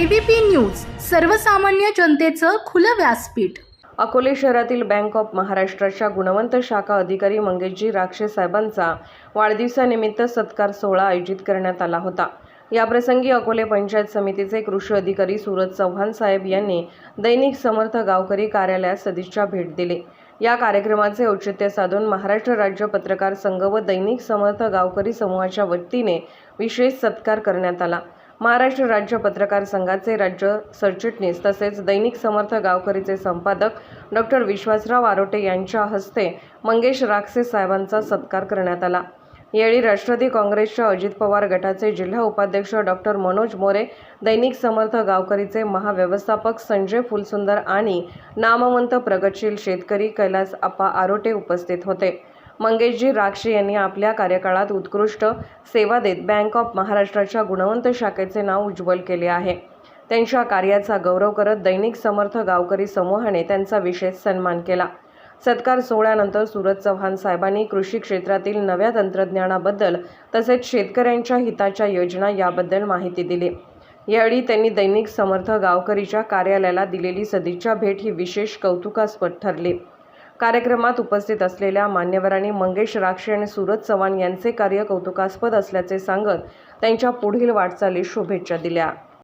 ABP news सर्वसामान्य जनतेचं खुलं व्यासपीठ. अकोले शहरातील बँक ऑफ महाराष्ट्राच्या गुणवंत शाखा अधिकारी मंगेशजी राक्षे साहेबांचा वाढदिवसानिमित्त सत्कार सोहळा आयोजित करण्यात आला होता. याप्रसंगी अकोले पंचायत समितीचे कृषी अधिकारी सूरज चव्हाण साहेब यांनी दैनिक समर्थ गावकरी कार्यालयात सदिच्छा भेट दिली. या कार्यक्रमाचे औचित्य साधून महाराष्ट्र राज्य पत्रकार संघ व दैनिक समर्थ गावकरी समूहाच्या वतीने विशेष सत्कार करण्यात आला. महाराष्ट्र राज्य पत्रकार संघाचे राज्य सरचिटणीस तसेच दैनिक समर्थ गावकरीचे संपादक डॉक्टर विश्वासराव आरोटे यांच्या हस्ते मंगेश राक्षे साहेबांचा सत्कार करण्यात आला. यावेळी राष्ट्रवादी काँग्रेसच्या अजित पवार गटाचे जिल्हा उपाध्यक्ष डॉक्टर मनोज मोरे दैनिक समर्थ गावकरीचे महाव्यवस्थापक संजय फुलसुंदर आणि नामवंत प्रगतशील शेतकरी कैलास अप्पा आरोटे उपस्थित होते. मंगेशजी राक्षे यांनी आपल्या कार्यकाळात उत्कृष्ट सेवा देत बँक ऑफ महाराष्ट्राच्या गुणवंत शाखेचे नाव उज्ज्वल केले आहे. त्यांच्या कार्याचा गौरव करत दैनिक समर्थ गावकरी समूहाने त्यांचा विशेष सन्मान केला. सत्कार सोहळ्यानंतर सुरज चव्हाण साहेबांनी कृषी क्षेत्रातील नव्या तंत्रज्ञानाबद्दल तसेच शेतकऱ्यांच्या हिताच्या योजना याबद्दल माहिती दिली. यावेळी त्यांनी दैनिक समर्थ गावकरीच्या कार्यालयाला दिलेली सदिच्छा भेट ही विशेष कौतुकास्पद ठरली. कार्यक्रमात उपस्थित असलेल्या मान्यवरांनी मंगेश राक्षे आणि सूरज चव्हाण यांचे कार्य कौतुकास्पद असल्याचे सांगत त्यांच्या पुढील वाटचालीस शुभेच्छा दिल्या.